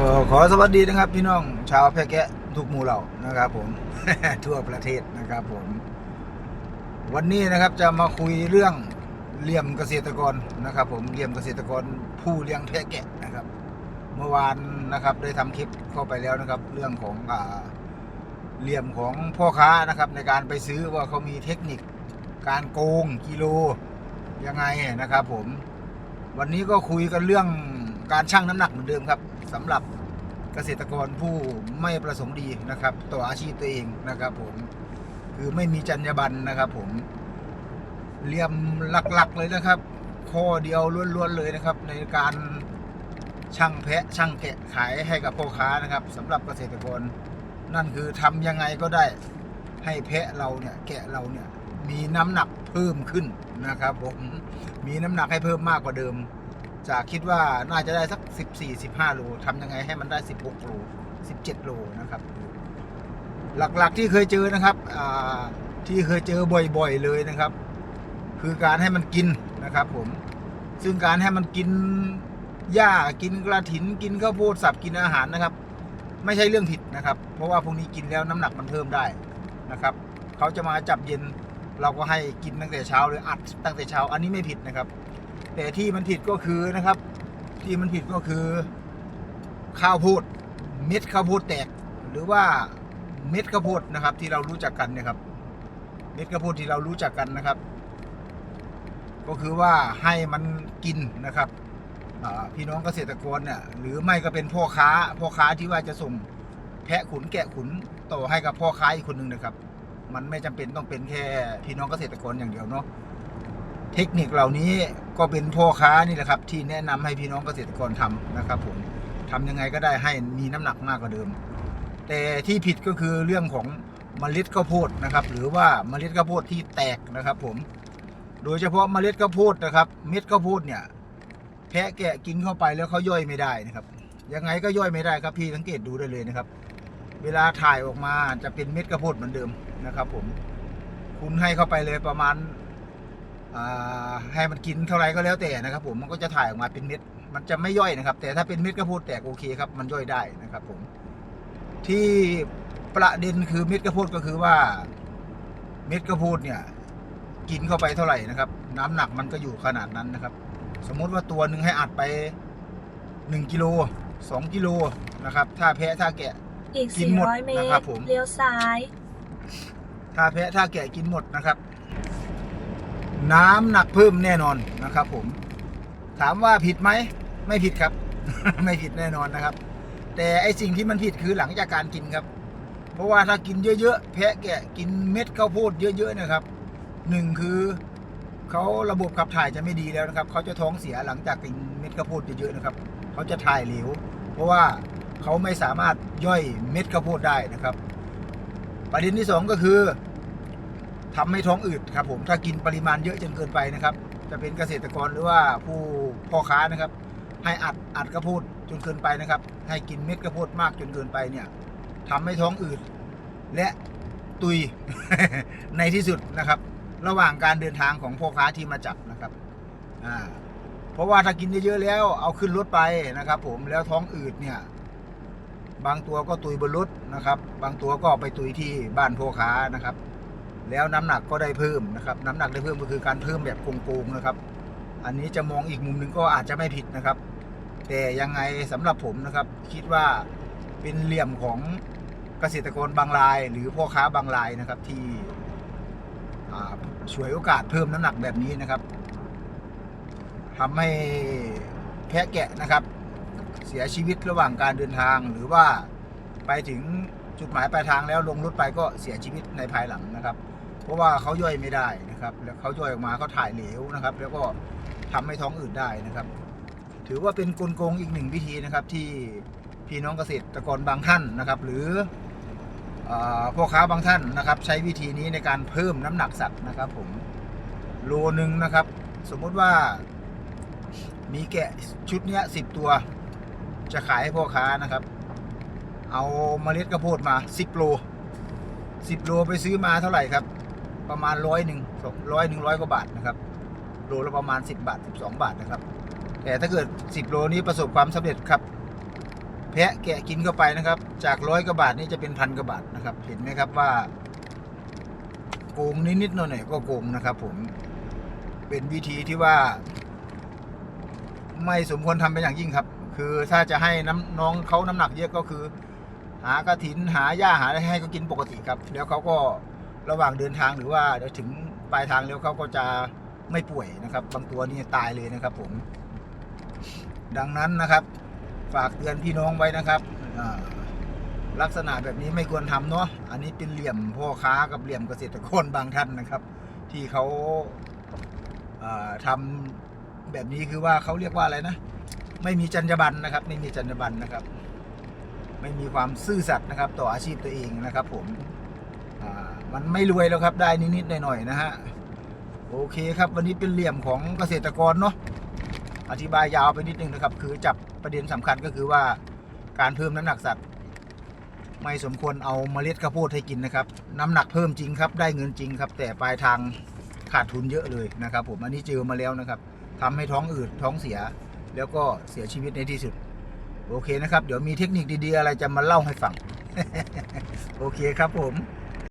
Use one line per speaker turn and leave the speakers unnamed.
ก็ขอสวัสดีนะครับ พี่น้องชาวแพร่แกะทุกหมู่เหล่านะครับ ผม ทั่วประเทศนะครับผม วันนี้นะครับจะมาคุยเรื่องเลี่ยมเกษตรกรนะครับ ผมเลี่ยมเกษตรกรผู้เลี้ยงแพะแกะนะครับ เมื่อวานนะครับได้ทำคลิปเข้าไปแล้วนะครับ เรื่องของอ่าเหลี่ยมของพ่อค้านะครับ ในการไปซื้อว่าเขามีเทคนิคการโกงกิโลยังไงนะครับ ผม วันนี้ก็คุยกันเรื่องการชั่งน้ำหนักเหมือนเดิมครับ สำหรับเกษตรกรผู้ไม่ประสงค์ดีนะครับ ต่ออาชีพตัวเองนะครับผมคือไม่มีจรรยาบรรณนะครับ ผมเหลี่ยมหลักๆเลยนะครับ ข้อเดียวล้วนๆเลยนะครับ ในการช่างแพะช่างแกะขายให้กับพ่อค้านะครับสำหรับเกษตรกร นั่นคือทำยังไงก็ได้ให้แพะเราเนี่ยแกะเราเนี่ยมีน้ำหนักเพิ่มขึ้นนะครับผมมีน้ำหนักให้เพิ่มมากกว่าเดิม จากคิดว่าน่าจะได้สัก 14 15โลทำยังไงให้มันได้ 16โล17โลนะครับ หลักๆที่เคยเจอนะครับที่เคยเจอบ่อยๆเลยนะครับ คือการให้มันกินนะครับ ผม ซึ่งการให้มันกินหญ้ากินกระถินกินข้าวโพดสับกินอาหารนะครับ ไม่ใช่เรื่องผิดนะครับ เพราะว่าพวกนี้กินแล้วน้ำหนักมันเพิ่มได้นะครับเขาจะมาจับเย็นเราก็ให้กินตั้งแต่เช้าเลยอัดตั้งแต่เช้าอันนี้ไม่ผิดนะครับ แต่ที่มันผิดก็คือนะครับ ที่มันผิดก็คือข้าวโพดเม็ดข้าวโพดแตก หรือว่าเม็ดข้าวโพดนะครับ ที่เรารู้จักกันเนี่ยครับ เม็ดข้าวโพดที่เรารู้จักกันนะครับ ก็คือว่าให้มันกินนะครับพี่น้องเกษตรกรเนี่ยหรือไม่ก็เป็นพ่อค้าพ่อค้าที่ว่าจะส่งแพะขุนแกะขุนต่อให้กับพ่อค้าอีกคนหนึ่งนะครับ มันไม่จำเป็นต้องเป็นแค่พี่น้องเกษตรกรอย่างเดียวเนาะ เทคนิคเหล่านี้ก็เป็นพ่อค้านี่แหละครับ ที่แนะนำให้พี่น้องเกษตรกรทำนะครับผมทำยังไงก็ได้ให้มีน้ำหนักมากกว่าเดิม แต่ที่ผิดก็คือเรื่องของเมล็ดข้าวโพดนะครับ หรือว่าเมล็ดข้าวโพดที่แตกนะครับ ผม โดยเฉพาะเมล็ดข้าวโพดนะครับ เม็ดข้าวโพดเนี่ยแพะแกะกินเข้าไปแล้วเขาย่อยไม่ได้นะครับ ยังไงก็ย่อยไม่ได้ครับพี่สังเกตดูได้เลยนะครับ เวลาถ่ายออกมาจะเป็นเม็ดข้าวโพดเหมือนเดิมนะครับ ผม คุณให้เข้าไปเลยประมาณ ให้มันกินเท่าไรก็แล้วแต่นะครับ ผมมันก็จะถ่ายออกมาเป็นเม็ด มันจะไม่ย่อยนะครับ แต่ถ้าเป็นเม็ดข้าวโพดแตกโอเคครับ มันย่อยได้นะครับ ผม ที่ประเด็นคือเม็ดข้าวโพดก็คือว่า เม็ดข้าวโพดเนี่ย กินเข้าไปเท่าไหร่นะครับ น้ำหนักมันก็อยู่ขนาดนั้นนะครับ สมมุติว่าตัวหนึ่งให้อัดไปหนึ่งกิโลสองกิโลนะครับ ถ้าแพะถ้าแกะ
อีก
กินหมด
400เม
นะครับ
ตร
ผม
เลี้ยวซ้าย
ถ้าแพะถ้าแกะกินหมดนะครับ น้ำหนักเพิ่มแน่นอนนะครับ ผม ถามว่าผิดไหมไม่ผิดครับ ไม่ผิดแน่นอนนะครับ แต่ไอสิ่งที่มันผิดคือหลังจากการกินครับ เพราะว่าถ้ากินเยอะๆแพะแกะกินเม็ดข้าวโพดเยอะๆนะครับหนึ่งคือเขาระบบขับถ่ายจะไม่ดีแล้วนะครับเขาจะท้องเสียหลังจากกินเม็ดข้าวโพดเยอะๆนะครับเขาจะถ่ายเหลวเพราะว่าเขาไม่สามารถย่อยเม็ดข้าวโพดได้นะครับ ประเด็นที่สองก็คือ ทำให้ท้องอืดครับผมถ้ากินปริมาณเยอะจนเกินไปนะครับ จะเป็นเกษตรกรหรือว่าผู้พ่อค้านะครับ ให้อัดอัดข้าวโพดจนเกินไปนะครับ ให้กินเม็ดข้าวโพดมากจนเกินไปเนี่ยทำให้ท้องอืดและตุยในที่สุดนะครับ ระหว่างการเดินทางของพ่อค้าที่มาจับนะครับอ่าเพราะว่าถ้ากินเยอะๆแล้วเอาขึ้นรถไปนะครับ ผมแล้วท้องอืดเนี่ยบางตัวก็ตุยบนรถนะครับ บางตัวก็ไปตุยที่บ้านพ่อค้านะครับ แล้วน้ำหนักก็ได้เพิ่มนะครับ น้ำหนักได้เพิ่มก็คือการเพิ่มแบบโกงๆนะครับ อันนี้จะมองอีกมุมหนึ่งก็อาจจะไม่ผิดนะครับ แต่ยังไงสำหรับผมนะครับ คิดว่าเป็นเหลี่ยมของเกษตรกรบางราย หรือพ่อค้าบางรายนะครับที่อ่วยโอกาสเพิ่มน้ำหนักแบบนี้นะครับทำให้แพะแกะนะครับ เสียชีวิตระหว่างการเดินทางหรือว่าไปถึงจุดหมายปลายทางแล้วลงรถไปก็เสียชีวิตในภายหลังนะครับ เพราะว่าเขาย่อยไม่ได้นะครับ แล้วเขาย่อยออกมาเขาถ่ายเหลวนะครับ แล้วก็ทำให้ท้องอืดได้นะครับ ถือว่าเป็นกลโกงอีกหนึ่งวิธีนะครับ ที่พี่น้องเกษตรกรบางท่านนะครับ หรืออพ่อค้าบางท่านนะครับ ใช้วิธีนี้ในการเพิ่มน้ำหนักสัตว์นะครับ ผมโลนึงนะครับ สมมุติว่ามีแกะชุดเนี้ยสิบตัว จะขายให้พ่อค้านะครับ เอาเมล็ดข้าวโพดมา10โล10โลไปซื้อมาเท่าไหร่ครับ ประมาณร้อยหนึ่งร้อยหนึ่งร้อยกว่าบาทนะครับโลละประมาณ 10 บาท 12 บาทนะครับ แต่ถ้าเกิด 10 โลนี้ประสบความสำเร็จครับ แพะแกะกินเข้าไปนะครับ จากร้อยกว่าบาทนี่จะเป็นพันกว่าบาทนะครับ เห็นไหมครับว่าโกงนิดๆหน่อยๆก็โกงนะครับ ผมเป็นวิธีที่ว่า ไม่สมควรทำเป็นอย่างยิ่งครับ คือถ้าจะให้น้ำน้องเขาน้ำหนักเยอะก็คือ หากระถินหาหญ้าหาอะไรให้เขากินปกติครับ แล้วเขาก็ ระหว่างเดินทางหรือว่าเดี๋ยวถึงปลายทางแล้วเขาก็จะไม่ป่วยนะครับ บางตัวนี่ตายเลยนะครับ ผม ดังนั้นนะครับ ฝากเตือนพี่น้องไว้นะครับลักษณะแบบนี้ไม่ควรทำเนาะอันนี้เป็นเหลี่ยมพ่อค้ากับเหลี่ยมเกษตรกรบางท่านนะครับ ที่เขาอ่าทำแบบนี้คือว่าเขาเรียกว่าอะไรนะไม่มีจรรยาบรรณนะครับ ไม่มีจรรยาบรรณนะครับ ไม่มีความซื่อสัตย์นะครับ ต่ออาชีพตัวเองนะครับ ผม มันไม่รวยแล้วครับได้นิดๆหน่อยๆนะฮะโอเคครับ วันนี้เป็นเหลี่ยมของเกษตรกรเนาะอธิบายยาวไปนิดนึงนะครับ คือจับประเด็นสำคัญก็คือว่าการเพิ่มน้ำหนักสัตว์ ไม่สมควรเอาเมล็ดข้าวโพดให้กินนะครับ น้ำหนักเพิ่มจริงครับได้เงินจริงครับ แต่ปลายทางขาดทุนเยอะเลยนะครับ ผมอันนี้เจอมาแล้วนะครับทำให้ท้องอืดท้องเสีย แล้วก็เสียชีวิตในที่สุด โอเคนะครับ เดี๋ยวมีเทคนิคดีๆ อะไรจะมาเล่าให้ฟัง โอเคครับผม